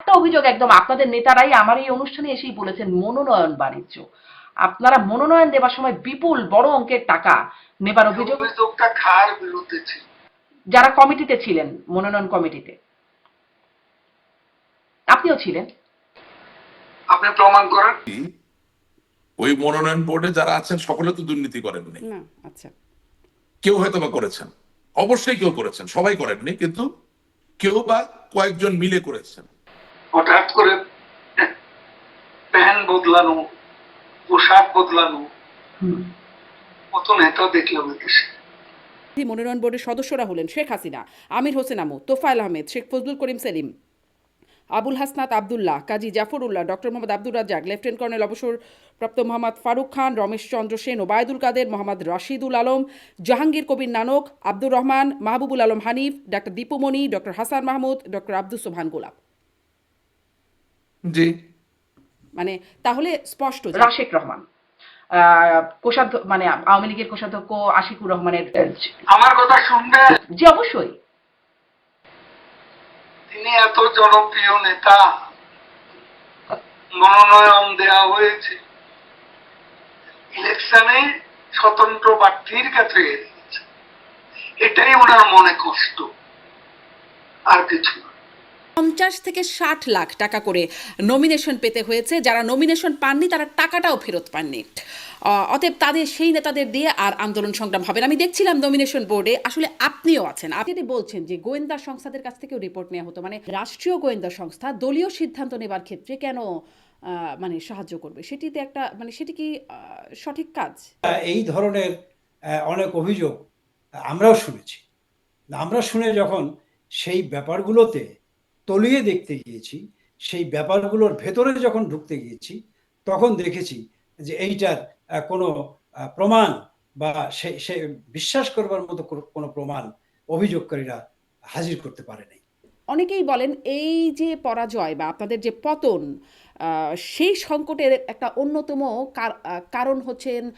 একটা অভিযোগ একদম আপনাদের নেতারাই আমার এই অনুষ্ঠানে এসেই বলেছেন মনোনয়ন বাণিজ্য। আপনারা মনোনয়ন দেওয়ার সময় বিপুল বড় অঙ্কের টাকা নেবার অভিযোগ যারা কমিটিতে ছিলেন মনোনয়ন কমিটিতে। আপনিও ছিলেন। আপনি প্রমাণ করেন। ওই মনোনয়ন বোর্ডে যারা আছেন সকলে তো দুর্নীতি করেননি আচ্ছা। কেউ হয়তো বা করেছেন। অবশ্যই কেউ করেছেন সবাই করেননি কিন্তু কেউ বা কয়েকজন মিলে করেছেন। হঠাৎ করে প্যান্ট বদলানো পোশাক বদলানো কত নেতা দেখলাম দেশে মনোনয়ন বোর্ডের সদস্যরা হলেন Sheikh Hasina Amir Hossain Amu Tofail Ahmed Sheikh Fazlul Karim Selim Abul Hasnat Abdullah Kazi Zafrullah doctor Mohammad Abdur Razzaq lieutenant colonel অবসরপ্রাপ্ত Mohammad Faruk Khan Ramesh Chandra Sen Obaidul Quader Mohammad Rashidul Alam Jahangir Kabir Nanak Abdur Rahman Mahbubul Alam Hanif doctor Dipu Moni doctor Hasan Mahmud doctor Abdul Sohan Golap. জি। মানে তাহলে স্পষ্ট রাশেক রহমান। কোষাধ্য মানে আওয়ামী লীগের কোষাধ্যক্ষ আশিকুর রহমানের আমার কথা শুনবেন? জি অবশ্যই। তিনি এত জনপ্রিয় নেতা। মনোনয়ন দেওয়া হয়েছে। ইলেকশনে স্বতন্ত্র প্রার্থীর কাছে এটাই ওনার মনে কষ্ট। আর কিছু না। পঞ্চাশ থেকে ষাট লাখ টাকা করে নমিনেশন পেতে হয়েছে। যারা নমিনেশন পাননি, তারা টাকাটাও ফেরত পাননি। অতএব তাদের সেই নেতাদের দিয়ে আর আন্দোলন সংগ্রাম হবে না। আমি দেখছিলাম নমিনেশন বোর্ডে আসলে আপনিও আছেন। আপনি বলছেন যে গোয়েন্দা সংস্থাদের কাছ থেকেও রিপোর্ট নেওয়া হতো মানে রাষ্ট্রীয় গোয়েন্দা সংস্থা, দলীয় সিদ্ধান্ত নেবার ক্ষেত্রে কেন মানে সাহায্য করবে? সেটিতে একটা মানে সেটি কি সঠিক কাজ? এই ধরনের অনেক অভিযোগ আমরাও শুনেছি। আমরা শুনে যখন সেই ব্যাপারগুলোতে তলিয়ে দেখতে গিয়েছি, সেই ব্যাপারগুলোর ভেতরে যখন ঢুকতে গিয়েছি, তখন দেখেছি যে এইটার কোনো প্রমাণ বা সে সে বিশ্বাস করবার মতো কোনো- প্রমাণ অভিযোগকারীরা হাজির করতে পারেনি অনেকেই বলেন এই যে পরাজয় বা আপনাদের যে পতন সেই সংকটের একটা অন্যতম কারণ হচ্ছেন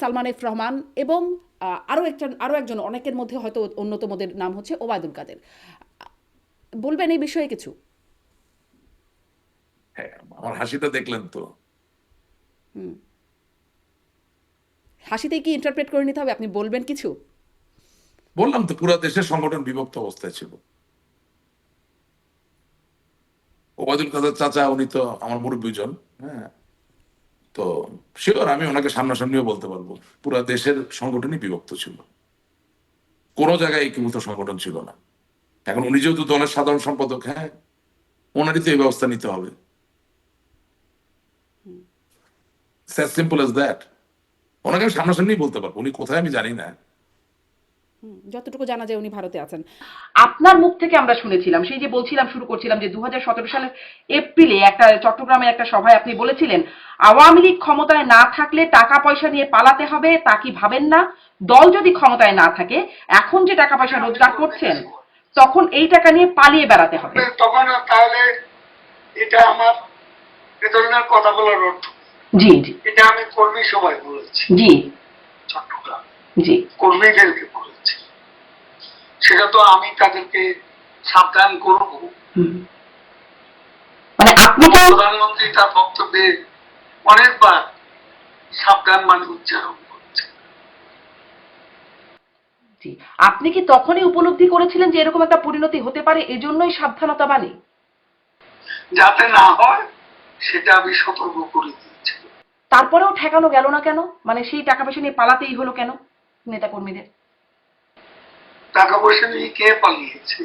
সালমান এফ রহমান এবং আরও একজন আরও একজন, অনেকের মধ্যে হয়তো অন্যতমদের নাম হচ্ছে ওবায়দুল কাদের। বলবেন এই বিষয়ে কিছু? হ্যাঁ আমার হাসিটা দেখলেন তো। হাসিতেই কি ইন্টারপ্রেট করে নিতে হবে? আপনি বলবেন কিছু? বললাম তো পুরো দেশের সংগঠন বিভক্ত অবস্থায় ছিল। ওবায়দুল কাদের চাচা উনি তো আমার মুরব্বীজন হ্যাঁ। তো শিওর আমি ওনাকে সামনাসামনিও বলতে পারব। পুরো দেশের সংগঠনই বিভক্ত ছিল। কোনো জায়গায় একীভূত সংগঠন ছিল না। এখন উনি যেহেতু দলের সাধারণ সম্পাদক হ্যাঁ ওনারই তো এই ব্যবস্থা নিতে হবে। সিম্পল এস দ্যাট ওনাকে আমি সামনাসামনি বলতে পারব উনি কোথায় আমি জানি না। যতটুকু জানা যায় উনি ভারতে আছেন। আপনার মুখ থেকে আমরা শুনেছিলাম সেই যে বলছিলাম শুরু করছিলাম যে দু সালের এপ্রিলে একটা চট্টগ্রামের একটা সভায় আপনি বলেছিলেন আওয়ামী লীগ ক্ষমতায় না থাকলে টাকা পয়সা নিয়ে পালাতে হবে তা কি ভাবেন না? দল যদি ক্ষমতায় না থাকে এখন যে টাকা পয়সা রোজগার করছেন তখন এই টাকা নিয়ে পালিয়ে বেড়াতে হবে। তখন তাহলে এটা আমার এ ধরনের কথা বলার অর্থ জি জি। এটা আমি কর্মী সবাই বলেছি। জি। চট্টগ্রাম। জি। কর্মীদেরকে বলেছি। সেটা তো আমি তাদেরকে সাবধান করব। মানে আপনি প্রধানমন্ত্রী তার বক্তব্যে অনেকবার সাবধান মানে উচ্চারণ করছে জি আপনি কি তখনই উপলব্ধি করেছিলেন যে এরকম একটা পরিণতি হতে পারে? এজন্যই সাবধানতা বাণী যাতে না হয় সেটা আমি সতর্ক করে দিয়েছি। তারপরেও ঠেকানো গেল না কেন? মানে সেই টাকা পয়সা নিয়ে পালাতেই হলো কেন নেতা কর্মীদের টাকা পয়সা নিয়ে কে পালিয়েছে?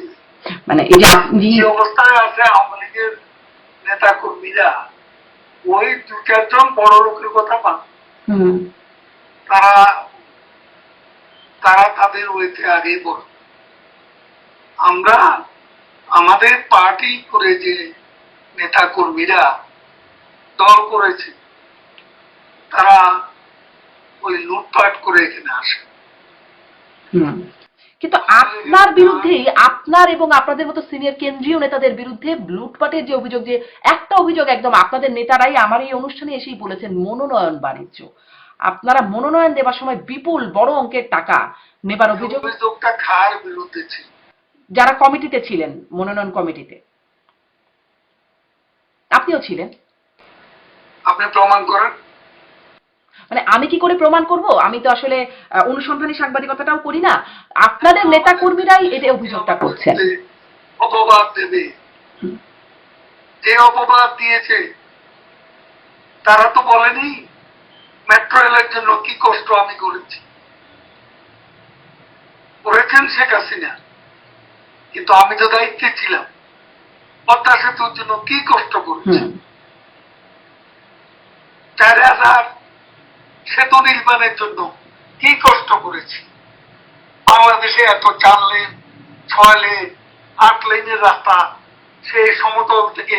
মানে এই যে আপনি যে অবস্থায় আছে আওয়ামী লীগের নেতা কর্মীরা ওই দু চারজন বড় লোকের কথা পান হুম, তারা তারা তাদের ওইতে আগেই বড়। আমরা আমাদের পার্টি করে যে নেতা কর্মীরা দল করেছে তারা ওই লুটপাট করে এখানে আসে। কিন্তু আপনার বিরুদ্ধে আপনার এবং আপনাদের মতো সিনিয়র কেন্দ্রীয় নেতাদের বিরুদ্ধে লুটপাটের যে অভিযোগ যে একটা অভিযোগ একদম আপনাদের নেতারাই আমার এই অনুষ্ঠানে এসেই বলেছেন মনোনয়ন বাণিজ্য। আপনারা মনোনয়ন দেবার সময় বিপুল বড় অঙ্কের টাকা নেবার অভিযোগ অভিযোগটা বিরুদ্ধে ছিল। যারা কমিটিতে ছিলেন মনোনয়ন কমিটিতে। আপনিও ছিলেন। আপনি প্রমাণ করেন। মানে আমি কি করে প্রমাণ করব? আমি তো আসলে অনুসন্ধানী সাংবাদিকতাটাও করি না। আপনাদের নেতা কর্মীরাই এটা অভিযোগটা করছেন। অপবাদ দেবে। যে অপবাদ দিয়েছে তারা তো বলেনি। মেট্রো রেলের জন্য কি কষ্ট আমি করেছি। করেছেন শেখ হাসিনা। কিন্তু আমি তো দায়িত্বে ছিলাম। পদ্মা সেতুর জন্য কি কষ্ট করেছি? চার হাজার সেতু নির্মাণের জন্য কি কষ্ট করেছি? বাংলাদেশে এত চার লেন ছয় লেন আট লেনের রাস্তা সেই সমতল থেকে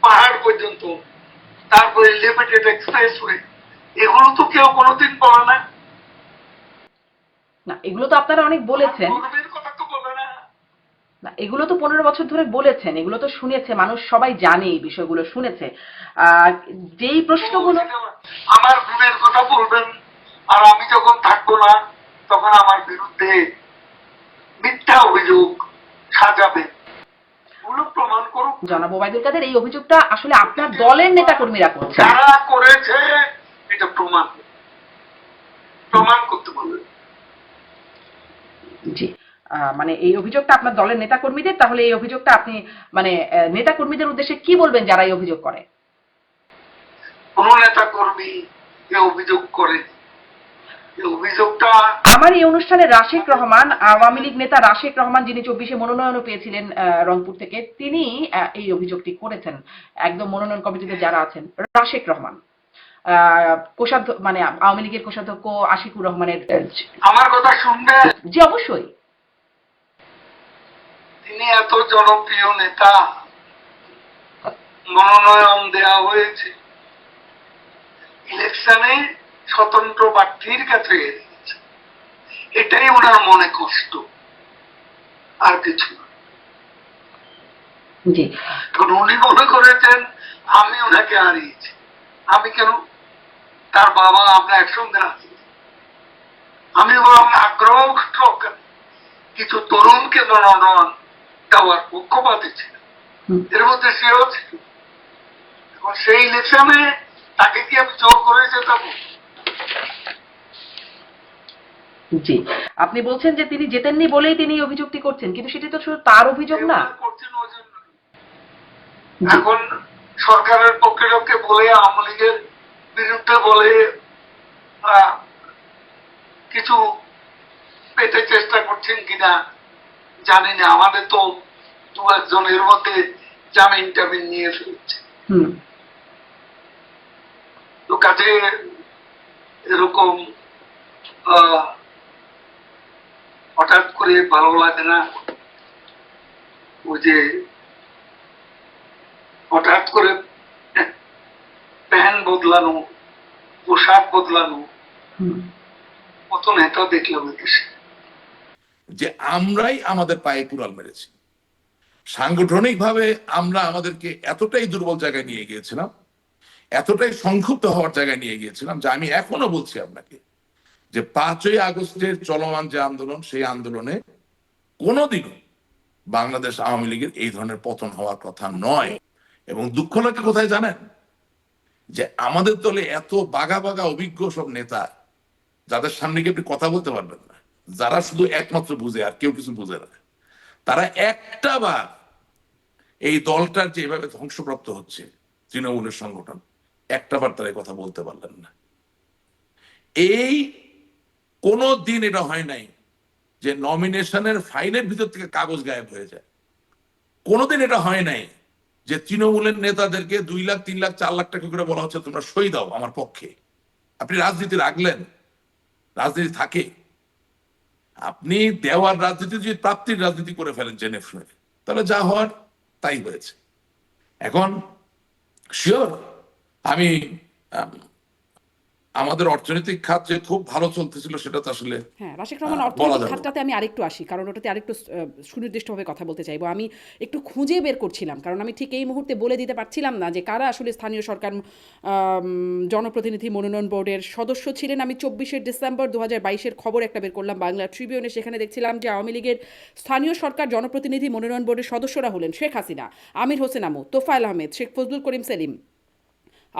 পাহাড় পর্যন্ত তারপরে লিমিটেড এক্সপ্রেস ওয়ে এগুলো তো কেউ কোনোদিন বলে না। না এগুলো তো আপনারা অনেক বলেছেন। না। এগুলো তো পনেরো বছর ধরে বলেছেন এগুলো তো শুনেছে মানুষ সবাই জানে এই বিষয়গুলো শুনেছে। যেই প্রশ্নগুলো আমার গুণের কথা বলবেন আর আমি যখন থাকব না তখন আমার বিরুদ্ধে মিথ্যা অভিযোগ করুক জনাব ওবায়দুল কাদের এই অভিযোগটা আসলে আপনার দলের নেতা কর্মীরা করছেন। যারা করেছে এটা প্রমাণ। প্রমাণ করতে বলবেন জি। মানে এই অভিযোগটা আপনার দলের নেতা কর্মীদের তাহলে এই অভিযোগটা আপনি মানে নেতা কর্মীদের উদ্দেশ্যে কি বলবেন যারা এই অভিযোগ করে? কোন নেতা কর্মী অভিযোগ করে। অভিযোগটা আমার এই অনুষ্ঠানে রাশেক রহমান আওয়ামী লীগ নেতা রাশেক রহমান যিনি চব্বিশে মনোনয়নও পেয়েছিলেন রংপুর থেকে তিনি এই অভিযোগটি করেছেন। একদম মনোনয়ন কমিটিতে যারা আছেন রাশেক রহমান। কোষাধ্য মানে আওয়ামী লীগের কোষাধ্যক্ষ আশিকুর রহমানের আমার কথা শুনবেন? জি অবশ্যই। তিনি এত জনপ্রিয় নেতা মনোনয়ন দেওয়া হয়েছে। ইলেকশনে স্বতন্ত্র প্রার্থীর কাছে এটাই ওনার মনে কষ্ট। আর কিছু জি। উনি মনে করেছেন আমি ওনাকে হারিয়েছি। আমি কেন তার বাবা আমরা একসঙ্গে আছি। আমি বরং আগ্রহ সহকারে কিছু তরুণকে মনোনয়ন দেওয়ার পক্ষপাতে ছিল। এর মধ্যে সেও ছিল। এখন সেই ইলেকশনে তাকে কি আমি জোর করে যেতাবো জি। আপনি বলছেন যে তিনি জেতেননি বলেই তিনি অভিযোগটি করছেন কিন্তু সেটি তো শুধু তার অভিযোগ না। এখন সরকারের পক্ষে লোককে বলে আওয়ামী লীগের বিরুদ্ধে বলে কিছু পেতে চেষ্টা করছেন কিনা জানি না। আমাদের তো দু একজনের মধ্যে জামিন টামিন নিয়ে ফেলছে তো কাজে এরকম আহ, হঠাৎ করে ভালো লাগে না। ওই যে হঠাৎ করে প্যান্ট বদলানো পোশাক বদলানো। কত নেতা দেখলাম দেশে যে আমরাই আমাদের পায়ে কুড়াল মেরেছি। সাংগঠনিকভাবে আমরা আমাদেরকে এতটাই দুর্বল জায়গায় নিয়ে গিয়েছিলাম এতটাই সংক্ষুব্ধ হওয়ার জায়গায় নিয়ে গিয়েছিলাম যে আমি এখনও বলছি আপনাকে যে পাঁচই আগস্টের চলমান যে আন্দোলন সেই আন্দোলনে কোনোদিনও বাংলাদেশ আওয়ামী লীগের এই ধরনের পতন হওয়ার কথা নয়। এবং দুঃখ লাগে কোথায় জানেন? যে আমাদের দলে এত বাঘা বাঘা অভিজ্ঞ সব নেতা, যাদের সামনে গিয়ে আপনি কথা বলতে পারবেন না। যারা শুধু একমাত্র বুঝে, আর কেউ কিছু বুঝে না। তারা একটা বার এই দলটার যে এভাবে ধ্বংসপ্রাপ্ত হচ্ছে, তৃণমূলের সংগঠন, একটা বার তারা কথা বলতে পারলেন না। এই কোনো দিন এটা হয় নাই যে নমিনেশনের ফাইলের ভিতর থেকে কাগজ গায়েব হয়ে যায়। কোনোদিন এটা হয় নাই যে তৃণমূলের নেতাদেরকে দুই লাখ, তিন লাখ, চার লাখ টাকা করে বলা হচ্ছে, তোমরা সই দাও আমার পক্ষে। আপনি রাজনীতি রাখলেন। রাজনীতি থাকে। আপনি দেওয়ার রাজনীতি যদি প্রাপ্তির রাজনীতি করে ফেলেন জেনে শুনে। তাহলে যা হওয়ার তাই হয়েছে। এখন শিওর আমি আমাদের অর্থনৈতিক খাত যে খুব ভালো চলতেছিল সেটা তো আসলে হ্যাঁ রাশিক রহমান অর্থনৈতিক খাতটাতে আমি আরেকটু আসি কারণ ওটাতে আরেকটু সুনির্দিষ্টভাবে কথা বলতে চাইব। আমি একটু খুঁজে বের করছিলাম কারণ আমি ঠিক এই মুহূর্তে বলে দিতে পারছিলাম না যে কারা আসলে স্থানীয় সরকার জনপ্রতিনিধি মনোনয়ন বোর্ডের সদস্য ছিলেন। আমি চব্বিশে ডিসেম্বর দু হাজার বাইশের খবর একটা বের করলাম বাংলা ট্রিবিউনে। সেখানে দেখছিলাম যে আওয়ামী লীগের স্থানীয় সরকার জনপ্রতিনিধি মনোনয়ন বোর্ডের সদস্যরা হলেন Sheikh Hasina Amir Hossain Amu Tofail Ahmed Sheikh Fazlul Karim Selim.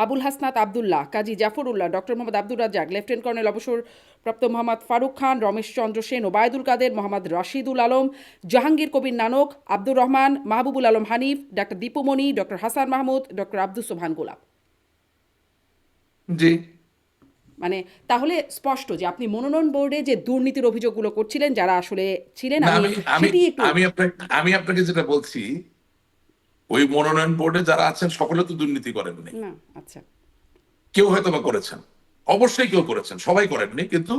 Abul Hasnat Abdullah Kazi Zafrullah doctor Mohammad Abdur Razzaq lieutenant colonel অবসরপ্রাপ্ত Mohammad Faruk Khan Ramesh Chandra Sen Obaidul Quader Mohammad Rashidul Alam Jahangir Kabir Nanak Abdur Rahman Mahbubul Alam Hanif doctor Dipu Moni doctor Hasan Mahmud doctor Abdul Sohan Golap. জি। মানে তাহলে স্পষ্ট যে আপনি মনোনয়ন বোর্ডে যে দুর্নীতির অভিযোগগুলো করছিলেন যারা আসলে ছিলেন আমি আপনাকে আমি আপনাকে যেটা বলছি ওই মনোনয়ন বোর্ডে যারা আছেন সকলে তো দুর্নীতি করেননি। আচ্ছা। কেউ হয়তো বা করেছেন। অবশ্যই কেউ করেছেন সবাই করেননি কিন্তু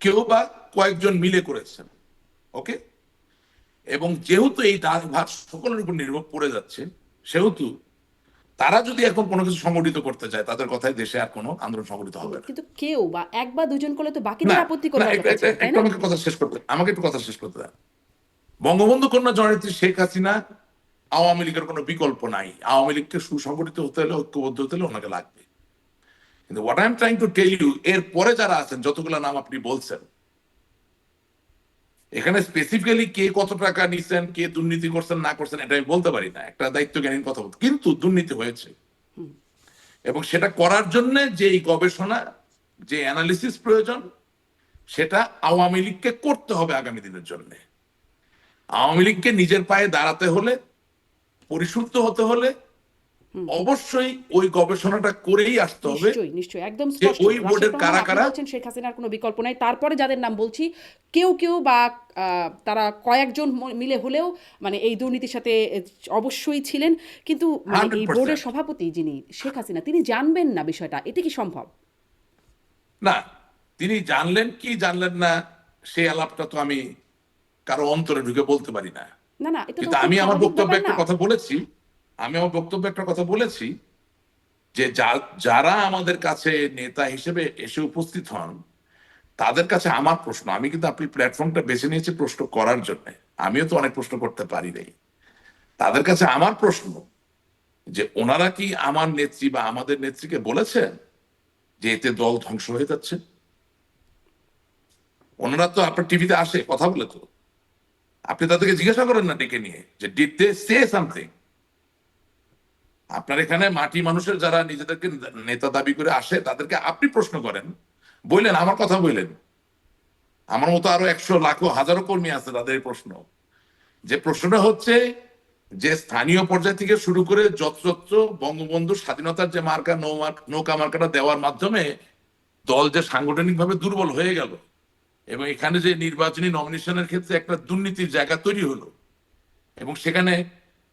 কেউ বা কয়েকজন মিলে করেছেন ওকে? এবং যেহেতু এই ভাগ সকলের উপর নির্ভর পড়ে যাচ্ছে সেহেতু তারা যদি এখন কোনো কিছু সংগঠিত করতে চায় তাদের কথায় দেশে আর কোনো আন্দোলন সংগঠিত হবে না। কিন্তু কেউ বা এক বা দুজন করলে তো বাকিদের আপত্তি না আমাকে কথা শেষ করতে আমাকে একটু কথা শেষ করতে দেন বঙ্গবন্ধু কন্যা জননেত্রী শেখ হাসিনা আওয়ামী লীগের কোনো বিকল্প নাই। আওয়ামী লীগকে সুসংগঠিত হতে হলে ঐক্যবদ্ধ হতে হলে ওনাকে লাগবে। কিন্তু what I am trying to tell you এর পরে যারা আছেন যতগুলো নাম আপনি বলছেন এখানে স্পেসিফিক্যালি কে কত টাকা নিছেন কে দুর্নীতি করছেন না করছেন এটা আমি বলতে পারি না। একটা দায়িত্ব জ্ঞানীর কথা বলতে। কিন্তু দুর্নীতি হয়েছে। এবং সেটা করার জন্য যে এই গবেষণা যে অ্যানালিসিস প্রয়োজন সেটা আওয়ামী লীগকে করতে হবে আগামী দিনের জন্য। আওয়ামী লীগকে নিজের পায়ে দাঁড়াতে হলে পরিশুদ্ধ হতে হলে অবশ্যই ওই গবেষণাটা করেই আসতে হবে নিশ্চয়ই নিশ্চয়ই একদম স্পষ্ট। ওই বোর্ডের কারা কারা- বলছেন শেখ হাসিনার কোনো বিকল্প নাই। তারপরে যাদের নাম বলছি কেউ কেউ বা তারা কয়েকজন মিলে হলেও মানে এই দুর্নীতির সাথে অবশ্যই ছিলেন। কিন্তু মানে এই বোর্ডের সভাপতি যিনি শেখ হাসিনা তিনি জানবেন না বিষয়টা। এটা কি সম্ভব? না তিনি জানলেন কি জানলেন না সেই আলাপটা তো আমি কারও অন্তরে ঢুকে বলতে পারি না। না না এটা কিন্তু আমি আমার বক্তব্যে একটা কথা বলেছি আমি আমার বক্তব্যে একটা কথা বলেছি যে যা- যারা আমাদের কাছে নেতা হিসেবে এসে উপস্থিত হন তাদের কাছে আমার প্রশ্ন আমি কিন্তু আপনি প্ল্যাটফর্মটা বেছে নিয়েছি প্রশ্ন করার জন্য আমিও তো অনেক প্রশ্ন করতে পারি নাই। তাদের কাছে আমার প্রশ্ন যে ওনারা কি আমার নেত্রী বা আমাদের নেত্রীকে বলেছেন যে এতে দল ধ্বংস হয়ে যাচ্ছে? ওনারা তো আপনার টিভিতে আসে কথা বলে তো। আপনি তাদেরকে জিজ্ঞাসা করেন না ডেকে নিয়ে যে ডিড দে সে সামথিং আপনার এখানে মাটি মানুষের যারা নিজেদেরকে নেতা দাবি করে আসে, তাদেরকে আপনি প্রশ্ন করেন। বললেন, আমার কথা বললেন। আমার মতো আরও একশো লাখো, হাজারো কর্মী আছে তাদের প্রশ্ন। যে প্রশ্নটা হচ্ছে যে, স্থানীয় পর্যায় থেকে শুরু করে যত্রত্র বঙ্গবন্ধু স্বাধীনতার যে মার্কা নৌ নৌকা মার্কাটা দেওয়ার মাধ্যমে দল যে সাংগঠনিকভাবে দুর্বল হয়ে গেল এবং এখানে যে নির্বাচনী নমিনেশনের ক্ষেত্রে একটা দুর্নীতির জায়গা তৈরি হলো এবং সেখানে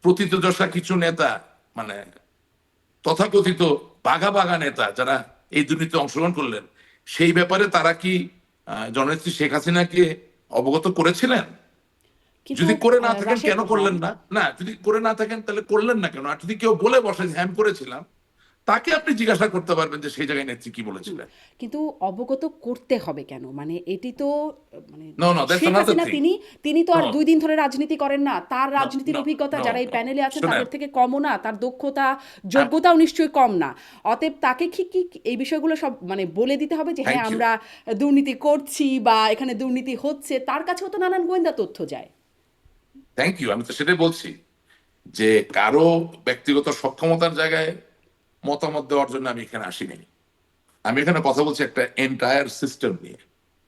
প্রতীতযশা কিছু নেতা মানে তথাকথিত বাঘা বাঘা নেতা যারা এই দুর্নীতি অংশগ্রহণ করলেন সেই ব্যাপারে তারা কি আহ, জননেত্রী শেখ হাসিনাকে অবগত করেছিলেন? যদি করে না থাকেন কেন করলেন না? না যদি করে না থাকেন তাহলে করলেন না কেন? আর যদি কেউ বলে বসে যে হ্যাঁ করেছিলাম। তাকে আপনি জিজ্ঞাসা করতে পারবেন যে সেই জায়গায় নেত্রী কি বলেছিলেন। কিন্তু অবগত করতে হবে কেন? মানে এটি তো মানে. তিনি তিনি তো আর দুই দিন ধরে রাজনীতি করেন না। তার রাজনীতির অভিজ্ঞতা যারা এই প্যানেলে আছেন তাদের থেকে কমও না। তার দক্ষতা যোগ্যতাও নিশ্চয়ই কম না। অতএব তাকে কি কি এই বিষয়গুলো সব মানে বলে দিতে হবে যে হ্যাঁ আমরা দুর্নীতি করছি বা এখানে দুর্নীতি হচ্ছে। তার কাছেও তো নানান গোয়েন্দা তথ্য যায়। থ্যাংক ইউ আমি তো সেটাই বলছি যে কারও ব্যক্তিগত সক্ষমতার জায়গায় মতামত দেওয়ার জন্য আমি এখানে আসিনি। আমি এখানে কথা বলছি একটা এন্টায়ার সিস্টেম নিয়ে।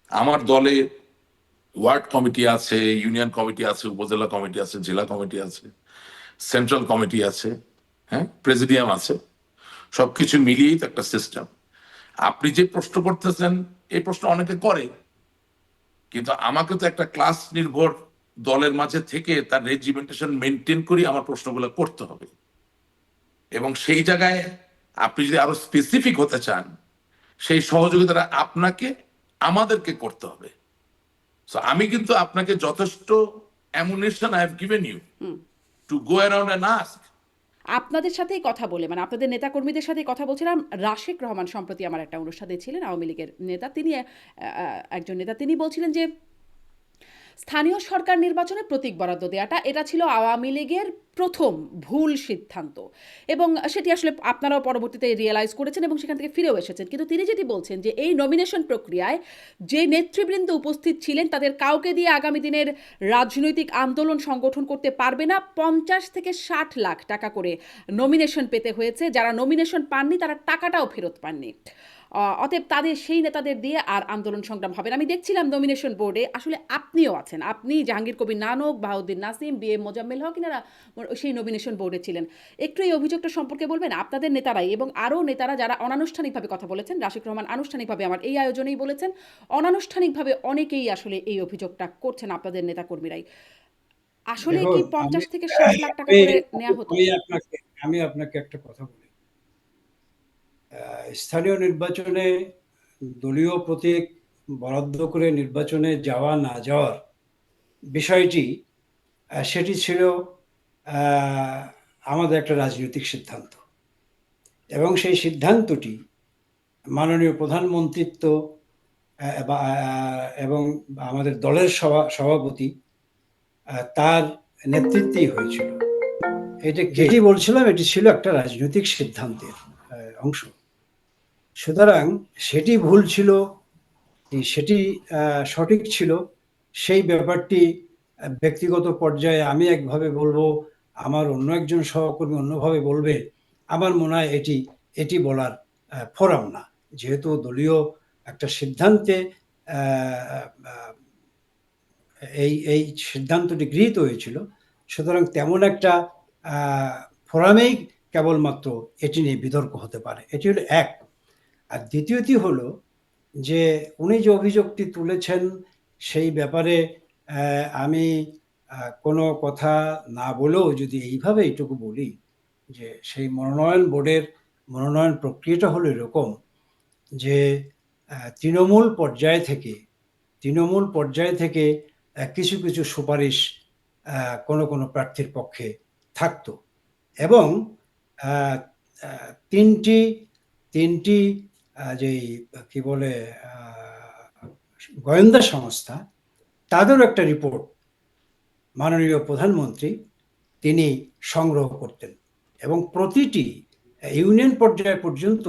আমার দলে ওয়ার্ড কমিটি আছে, ইউনিয়ন কমিটি আছে, উপজেলা কমিটি আছে, জেলা কমিটি আছে, সেন্ট্রাল কমিটি আছে হ্যাঁ প্রেসিডিয়াম আছে। সবকিছু মিলিয়েই তো একটা সিস্টেম আপনি যে প্রশ্ন করতেছেন, এই প্রশ্ন অনেকে করে। কিন্তু আমাকে তো একটা ক্লাস নির্ভর দলের মাঝে থেকে তার রেজিমেন্টেশন মেনটেন করে আমার প্রশ্নগুলো করতে হবে। এবং সেই জায়গায় আপনি যদি আরও স্পেসিফিক হতে চান সেই সহযোগিতাটা আপনাকে আমাদেরকে করতে হবে। সো আমি কিন্তু আপনাকে যথেষ্ট ammunition I have given you to go around and ask আপনাদের সাথেই কথা বলে মানে আপনাদের নেতাকর্মীদের সাথেই কথা বলছিলাম। রাশেক রহমান সম্প্রতি আমার একটা অনুষ্ঠানে ছিলেন আওয়ামী লীগের নেতা। তিনি একজন নেতা। তিনি বলছিলেন যে স্থানীয় সরকার নির্বাচনে প্রতীক বরাদ্দ দেওয়াটা এটা ছিল আওয়ামী লীগের প্রথম ভুল সিদ্ধান্ত। এবং সেটি আসলে আপনারাও পরবর্তীতে রিয়েলাইজ করেছেন এবং সেখান থেকে ফিরেও এসেছেন। কিন্তু তিনি যেটি বলছেন যে, এই নমিনেশন প্রক্রিয়ায় যে নেতৃবৃন্দ উপস্থিত ছিলেন, তাদের কাউকে দিয়ে আগামী দিনের রাজনৈতিক আন্দোলন সংগঠন করতে পারবে না। পঞ্চাশ থেকে ষাট লাখ টাকা করে নমিনেশন পেতে হয়েছে। যারা নমিনেশন পাননি, তারা টাকাটাও ফেরত পাননি। অতএব তাদের, সেই নেতাদের দিয়ে আর আন্দোলন সংগ্রাম হবে না। আমি দেখছিলাম নমিনেশন বোর্ডে আসলে আপনিও আছেন। আপনি জাহাঙ্গীর কবির নানক, বাহাউদ্দিন নাসিম বি এম মোজাম্মেল হক এনারা সেই নমিনেশন বোর্ডে ছিলেন। একটু এই অভিযোগটা সম্পর্কে বলবেন আপনাদের নেতারাই এবং আরও নেতারা যারা অনানুষ্ঠানিকভাবে কথা বলেছেন রাশিক রহমান আনুষ্ঠানিকভাবে আমার এই আয়োজনেই বলেছেন অনানুষ্ঠানিকভাবে অনেকেই আসলে এই অভিযোগটা করছেন আপনাদের নেতাকর্মীরাই। আসলে কি পঞ্চাশ থেকে ষাট লাখ টাকা করে নেওয়া হতো? আমি আপনাকে একটা কথা বলি। স্থানীয় নির্বাচনে দলীয় প্রতীক বরাদ্দ করে নির্বাচনে যাওয়া না যাওয়ার বিষয়টি সেটি ছিল আমাদের একটা রাজনৈতিক সিদ্ধান্ত। এবং সেই সিদ্ধান্তটি মাননীয় প্রধানমন্ত্রিত্ব এবং আমাদের দলের সভা সভাপতি তার নেতৃত্বেই হয়েছিল। এটা যেটি বলছিলাম এটি ছিল একটা রাজনৈতিক সিদ্ধান্তের অংশ। সুতরাং সেটি ভুল ছিল সেটি সঠিক ছিল। সেই ব্যাপারটি ব্যক্তিগত পর্যায়ে আমি একভাবে বলব আমার অন্য একজন সহকর্মী অন্যভাবে বলবে, আমার মনে হয় এটি এটি বলার ফোরাম না। যেহেতু দলীয় একটা সিদ্ধান্তে এই এই সিদ্ধান্তটি গৃহীত হয়েছিল, সুতরাং তেমন একটা ফোরামেই কেবলমাত্র এটি নিয়ে বিতর্ক হতে পারে। এটি হলো এক। আর দ্বিতীয়টি হলো যে, উনি যে অভিযোগটি তুলেছেন, সেই ব্যাপারে আমি কোনো কথা না বলেও যদি এইভাবে এইটুকু বলি যে সেই মনোনয়ন বোর্ডের মনোনয়ন প্রক্রিয়াটা হলো এরকম যে তৃণমূল পর্যায় থেকে, তৃণমূল পর্যায় থেকে কিছু কিছু সুপারিশ কোনো কোনো প্রার্থীর পক্ষে থাকতো এবং তিনটি তিনটি যেই, কি বলে গোয়েন্দা সংস্থা তাদেরও একটা রিপোর্ট মাননীয় প্রধানমন্ত্রী তিনি সংগ্রহ করতেন এবং প্রতিটি ইউনিয়ন পর্যায় পর্যন্ত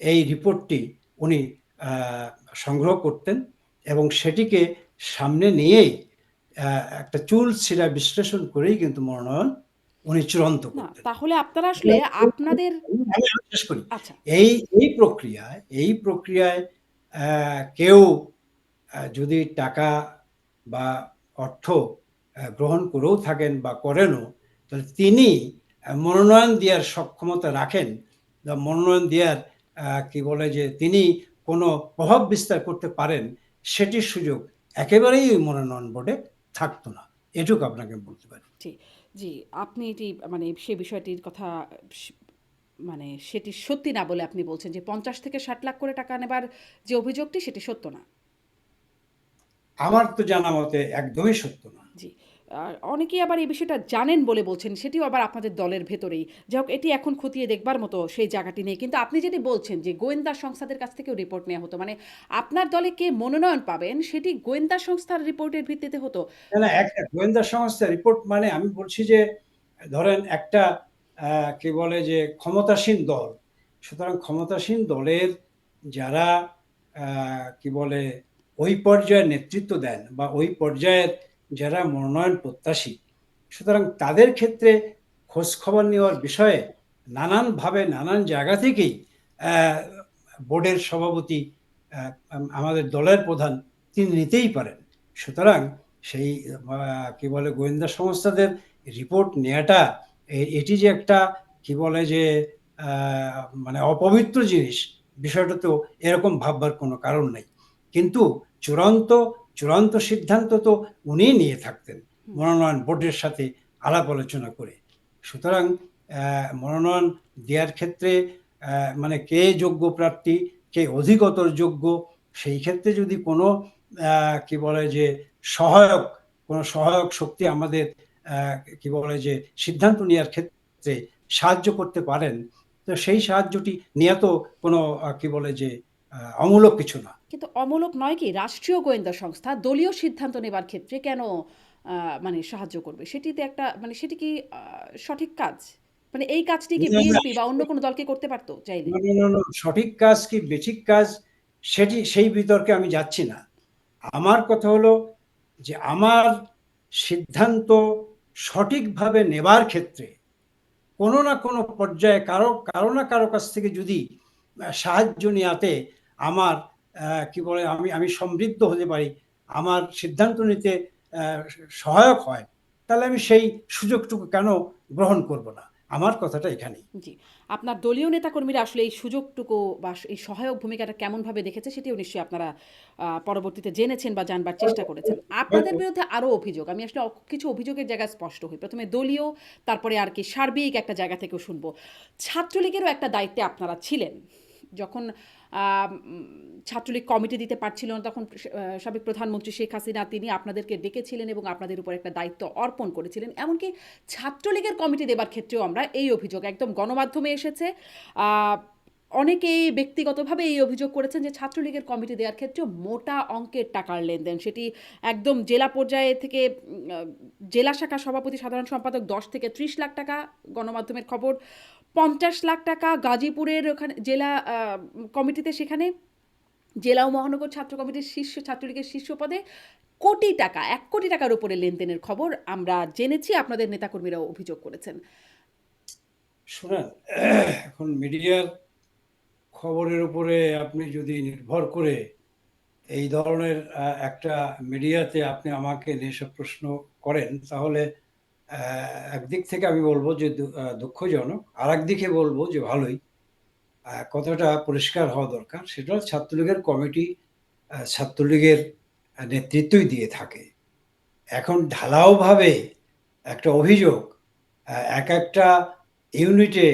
এই রিপোর্টটি উনি আহ, সংগ্রহ করতেন এবং সেটিকে সামনে নিয়েই আহ, একটা চুল ছিঁড়া বিশ্লেষণ করেই কিন্তু মনোনয়ন উনি চূড়ান্ত করতেন। তাহলে আপনারা আসলে আপনাদের আমি শেষ করি। আচ্ছা। এই এই প্রক্রিয়ায় এই প্রক্রিয়ায় আহ, কেউ যদি টাকা বা অর্থ গ্রহণ করেও থাকেন বা করেনও তাহলে তিনি মনোনয়ন দেওয়ার সক্ষমতা রাখেন। বা মনোনয়ন দেওয়ার কি বলে যে তিনি কোনো প্রভাব বিস্তার করতে পারেন সেটির সুযোগ একেবারেই ওই মনোনয়ন বোর্ডে থাকতো না। এটুকু আপনাকে বলতে পারি। জি জি আপনি এটি মানে সে বিষয়টির কথা মানে সেটি সত্যি না বলে আপনি বলছেন যে পঞ্চাশ থেকে ষাট লাখ করে টাকা নেবার যে অভিযোগটি সেটি সত্য না? আমার তো জানা মতে একদমই সত্য না। জি অনেকেই আবার এই বিষয়টা জানেন বলে বলছেন, সেটিও আবার আপনাদের দলের ভেতরেই। যাই হোক, এটি এখন খতিয়ে দেখবার মতো সেই জায়গাটি নেই। কিন্তু আপনি যেটি বলছেন যে গোয়েন্দা সংস্থাদের কাছ থেকেও রিপোর্ট নেওয়া হতো মানে আপনার দলে কে মনোনয়ন পাবেন সেটি গোয়েন্দা সংস্থার রিপোর্টের ভিত্তিতে হতো। না একটা গোয়েন্দা সংস্থা রিপোর্ট মানে আমি বলছি যে, ধরেন একটা কি বলে যে ক্ষমতাসীন দল। সুতরাং ক্ষমতাসীন দলের যারা কি বলে, ওই পর্যায়ে নেতৃত্ব দেন বা ওই পর্যায়ের যারা মনোনয়ন প্রত্যাশী, সুতরাং তাদের ক্ষেত্রে খোঁজ খবর নেওয়ার বিষয়ে নানানভাবে, নানান জায়গা থেকেই বোর্ডের সভাপতি আমাদের দলের প্রধান তিনি নিতেই পারেন। সুতরাং সেই কি বলে, গোয়েন্দা সংস্থাদের রিপোর্ট নেওয়াটা এটি যে একটা, কি বলে যে মানে অপবিত্র জিনিস, বিষয়টা তো এরকম ভাববার কোনো কারণ নেই। কিন্তু চূড়ান্ত চূড়ান্ত সিদ্ধান্ত তো উনিই নিয়ে থাকতেন মনোনয়ন বোর্ডের সাথে আলাপ আলোচনা করে। সুতরাং মনোনয়ন দেওয়ার ক্ষেত্রে মানে কে যোগ্য প্রার্থী কে অধিকতর যোগ্য সেই ক্ষেত্রে যদি কোনো কি বলে যে সহায়ক কোনো সহায়ক শক্তি আমাদের কি বলে যে সিদ্ধান্ত নেওয়ার ক্ষেত্রে সাহায্য করতে পারেন তো সেই সাহায্যটি নিয়ে তো কোনো কি বলে যে অমূলক কিছু না। কিন্তু অমূলক নয় কি রাষ্ট্রীয় গোয়েন্দা সংস্থা দলীয় সিদ্ধান্ত নেবার ক্ষেত্রে কেন মানে সাহায্য করবে? সেটিতে একটা মানে সেটি কি সঠিক কাজ? মানে এই কাজটি কি। বিএনপি বা অন্য কোনো দলকে করতে পারতো চাইলে? সঠিক কাজ কি বেঠিক কাজ সেটি সেই বিতর্কে আমি যাচ্ছি না। আমার কথা হলো যে আমার সিদ্ধান্ত সঠিকভাবে নেবার ক্ষেত্রে কোনো না কোনো পর্যায়ে কারও কারও না কারও কাছ থেকে যদি সাহায্য নেওয়াতে আমার কি বলে আমি আমি সমৃদ্ধ হতে পারি আমার সিদ্ধান্ত নিতে সহায়ক হয় তাহলে আমি সেই সুযোগটুকু কেন গ্রহণ করব না? আমার কথাটা এখানেই। জি আপনার দলীয় নেতাকর্মীরা আসলে এই সুযোগটুকু বা এই সহায়ক ভূমিকাটা কেমনভাবে দেখেছে সেটিও নিশ্চয়ই আপনারা পরবর্তীতে জেনেছেন বা জানবার চেষ্টা করেছেন। আপনাদের বিরুদ্ধে আরও অভিযোগ আমি আসলে কিছু অভিযোগের জায়গায় স্পষ্ট হই। প্রথমে দলীয় তারপরে আর কি সার্বিক একটা জায়গা থেকেও শুনব। ছাত্রলীগেরও একটা দায়িত্বে আপনারা ছিলেন। যখন ছাত্রলীগ কমিটি দিতে পারছিল না, তখন সাবেক প্রধানমন্ত্রী শেখ হাসিনা তিনি আপনাদেরকে ডেকেছিলেন এবং আপনাদের উপর একটা দায়িত্ব অর্পণ করেছিলেন। এমনকি ছাত্রলীগের কমিটি দেবার ক্ষেত্রেও আমরা এই অভিযোগ, একদম গণমাধ্যমে এসেছে। অনেকেই ব্যক্তিগতভাবে এই অভিযোগ করেছেন যে ছাত্রলীগের কমিটি দেওয়ার ক্ষেত্রে মোটা অঙ্কের টাকার লেনদেন। সেটি একদম জেলা পর্যায়ে থেকে জেলা শাখা সভাপতি সাধারণ সম্পাদক দশ থেকে ত্রিশ লাখ টাকা, গণমাধ্যমের খবর পঞ্চাশ লাখ টাকা গাজীপুরের ওখানে জেলা কমিটিতে সেখানে জেলা ও মহানগর ছাত্র কমিটির শীর্ষ, ছাত্রলীগের শীর্ষ পদে কোটি টাকা, এক কোটি টাকার উপরে লেনদেনের খবর আমরা জেনেছি, আপনাদের নেতাকর্মীরাও অভিযোগ করেছেন। শুনেন, এখন মিডিয়ার খবরের উপরে আপনি যদি নির্ভর করে এই ধরনের একটা মিডিয়াতে আপনি আমাকে যেসব প্রশ্ন করেন, তাহলে একদিক থেকে আমি বলব যে দুঃখজনক আর একদিকে বলব যে ভালোই। কথাটা পরিষ্কার হওয়া দরকার, সেটা ছাত্রলীগের কমিটি ছাত্রলীগের নেতৃত্বই দিয়ে থাকে। এখন ঢালাওভাবে একটা অভিযোগ এক একটা ইউনিটে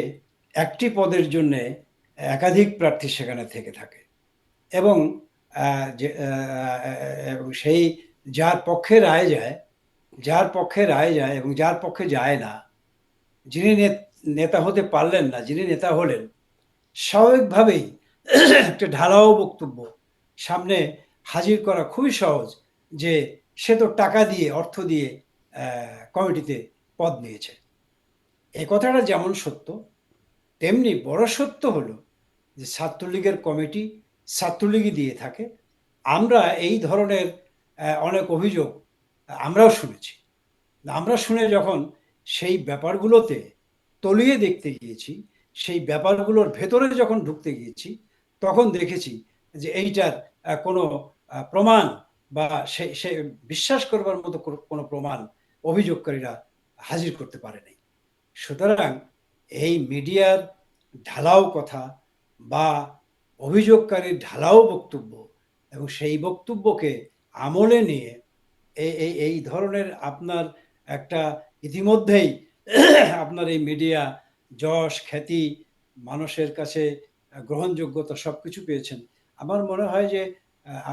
একটি পদের জন্য একাধিক প্রার্থী সেখানে থেকে থাকে। এবং সেই যার পক্ষে রায় যায় যার পক্ষে রায় যায় এবং যার পক্ষে যায় না, যিনি নেতা হতে পারলেন না, যিনি নেতা হলেন, স্বাভাবিকভাবেই একটা ঢালাও বক্তব্য সামনে হাজির করা খুবই সহজ যে সে তো টাকা দিয়ে, অর্থ দিয়ে কমিটিতে পদ নিয়েছে। এই কথাটা যেমন সত্য, তেমনি বড় সত্য হলো যে ছাত্রলীগের কমিটি ছাত্রলীগই দিয়ে থাকে। আমরা এই ধরনের অনেক অভিযোগ আমরাও শুনেছি। আমরা শুনে যখন সেই ব্যাপারগুলোতে তলিয়ে দেখতে গিয়েছি, সেই ব্যাপারগুলোর ভেতরে যখন ঢুকতে গিয়েছি, তখন দেখেছি যে এইটার কোনো প্রমাণ বা সে সে বিশ্বাস করবার মতো কোনো- প্রমাণ অভিযোগকারীরা হাজির করতে পারেনি। সুতরাং এই মিডিয়ার ঢালাও কথা বা অভিযোগকারীর ঢালাও বক্তব্য এবং সেই বক্তব্যকে আমলে নিয়ে এই এই ধরনের আপনার একটা ইতিমধ্যেই আপনার এই মিডিয়া যশ, খ্যাতি, মানুষের কাছে গ্রহণযোগ্যতা সব কিছু পেয়েছেন। আমার মনে হয় যে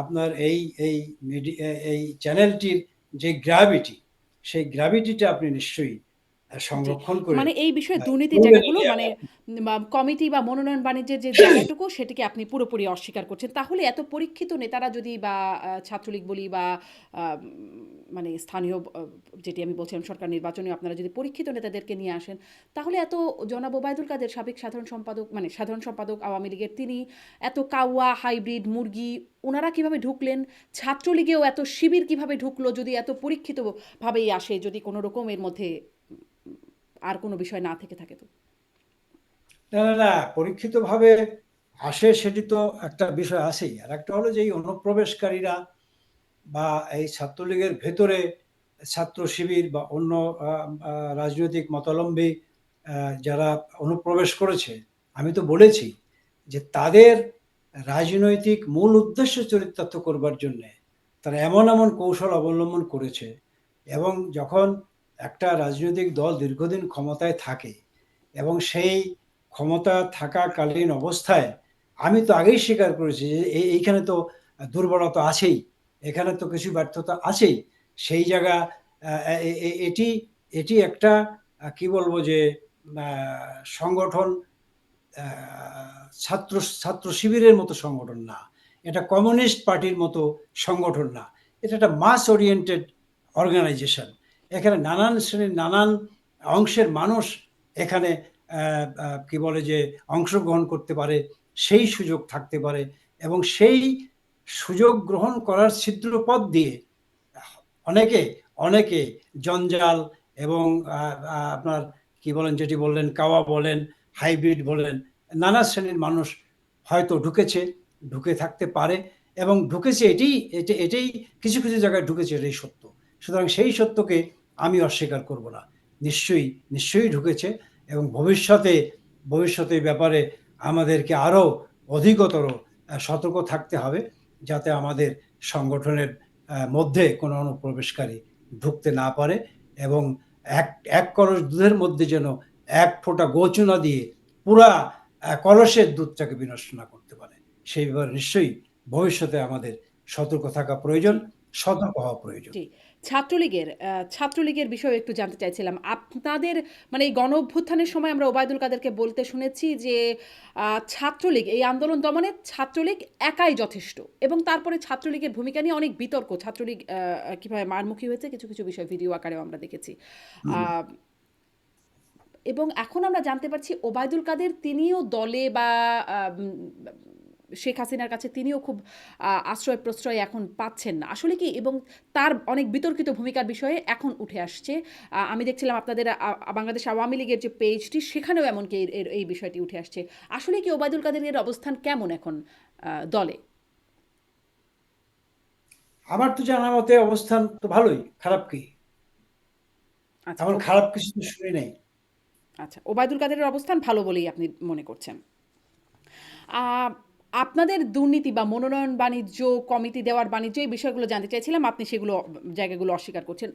আপনার এই এই মিডিয়া এই চ্যানেলটির যে গ্র্যাভিটি সেই গ্র্যাভিটিটা আপনি নিশ্চয়ই সংরক্ষণ করে মানে এই বিষয়ে দুর্নীতি জায়গাগুলো মানে কমিটি বা মনোনয়ন বাণিজ্যের যে জায়গাটুকু সেটিকে আপনি পুরোপুরি অস্বীকার করছেন। তাহলে এত পরীক্ষিত নেতারা যদি বা ছাত্রলীগ বলি বা মানে স্থানীয় যেটি আমি বলছিলাম সরকার নির্বাচনে আপনারা যদি পরীক্ষিত নেতাদেরকে নিয়ে আসেন তাহলে এত জনাব ওবায়দুল কাদের সাবেক সাধারণ সম্পাদক মানে সাধারণ সম্পাদক আওয়ামী লীগের তিনি এত কাওয়া হাইব্রিড মুরগি ওনারা কীভাবে ঢুকলেন? ছাত্রলীগেও এত শিবির কীভাবে ঢুকলো যদি এত পরীক্ষিত ভাবেই আসে যদি কোনো রকম এর মধ্যে আর কোনো বিষয় না থেকে থাকে তো। না না পরীক্ষিতভাবে আসে সেটি তো একটা বিষয় আছেই। আর একটা হলো যে এই অনুপ্রবেশকারীরা বা এই ছাত্রলীগের ভেতরে ছাত্র শিবির বা অন্য রাজনৈতিক মতাবলম্বী যারা অনুপ্রবেশ করেছে, আমি তো বলেছি যে তাদের রাজনৈতিক মূল উদ্দেশ্য চরিতার্থ করবার জন্যে তারা এমন এমন কৌশল অবলম্বন করেছে এবং যখন একটা রাজনৈতিক দল দীর্ঘদিন ক্ষমতায় থাকে এবং সেই ক্ষমতা থাকাকালীন অবস্থায় আমি তো আগেই স্বীকার করেছি যে এইখানে তো দুর্বলতা আছেই, এখানে তো কিছু ব্যর্থতা আছেই, সেই জায়গা এটি এটি একটা কি বলব যে সংগঠন ছাত্র ছাত্র শিবিরের মতো সংগঠন না। এটা কমিউনিস্ট পার্টির মতো সংগঠন না। এটা একটা মাস ওরিয়েন্টেড অর্গানাইজেশন এখানে নানান শ্রেণির, নানান অংশের মানুষ এখানে কি বলে যে অংশগ্রহণ করতে পারে, সেই সুযোগ থাকতে পারে এবং সেই সুযোগ গ্রহণ করার ছিদ্র পথ দিয়ে অনেকে অনেকে জঞ্জাল এবং আপনার কি বলেন, যেটি বললেন, কাওয়া বলেন, হাইব্রিড বলেন, নানা শ্রেণির মানুষ হয়তো ঢুকেছে, ঢুকে থাকতে পারে এবং ঢুকেছে এটি এটি, এটাই কিছু কিছু জায়গায় ঢুকেছে এটাই সত্য। সুতরাং সেই সত্যকে আমি অস্বীকার করব না। নিশ্চয়ই নিশ্চয়ই ঢুকেছে এবং ভবিষ্যতে ভবিষ্যতে ব্যাপারে আমাদেরকে আরও অধিকতর সতর্ক থাকতে হবে যাতে আমাদের সংগঠনের মধ্যে কোনো অনুপ্রবেশকারী ঢুকতে না পারে এবং এক এক কলস দুধের মধ্যে যেন এক ফোঁটা গোচনা দিয়ে পুরা কলসের দুধটাকে বিনষ্ট না করতে পারে। সেই ব্যাপারে নিশ্চয়ই ভবিষ্যতে আমাদের সতর্ক থাকা প্রয়োজন, সতর্ক হওয়া প্রয়োজন। ছাত্রলীগের ছাত্রলীগের বিষয়ে একটু জানতে চাইছিলাম। আপনাদের মানে এই গণ অভ্যুত্থানের সময় আমরা ওবায়দুল কাদেরকে বলতে শুনেছি যে ছাত্রলীগ এই আন্দোলন দমনে ছাত্রলীগ একাই যথেষ্ট এবং তারপরে ছাত্রলীগের ভূমিকা নিয়ে অনেক বিতর্ক। ছাত্রলীগ কীভাবে মারমুখী হয়েছে কিছু কিছু বিষয় ভিডিও আকারেও আমরা দেখেছি। এবং এখন আমরা জানতে পারছি ওবায়দুল কাদের তিনিও দলে বা শেখ হাসিনার কাছে তিনিও খুব আহ, আশ্রয় প্রশ্রয় এখন পাচ্ছেন না। আসলে কি এবং তার অনেক বিতর্কিত ভূমিকার বিষয়ে এখন উঠে আসছে। আমি দেখছিলাম আপনাদের বাংলাদেশ আওয়ামী লীগের যে পেজটি সেখানেও এমনকি এই বিষয়টি উঠে আসছে। আসলে কি ওবায়দুল কাদেরের অবস্থান কেমন এখন দলে? আমার তো জানা মতে অবস্থান তো ভালোই খারাপ কি? আচ্ছা খারাপ কিছু তো শুনি নাই। আচ্ছা ওবায়দুল কাদেরের অবস্থান ভালো বলেই আপনি মনে করছেন। আহ, আপনাদের দুর্নীতি বা মনোনয়ন বাণিজ্য কমিটি দেওয়ার বাণিজ্য এই বিষয়গুলো জানতে চাইছিলাম। আপনি সেগুলো, জায়গাগুলো অস্বীকার করছেন।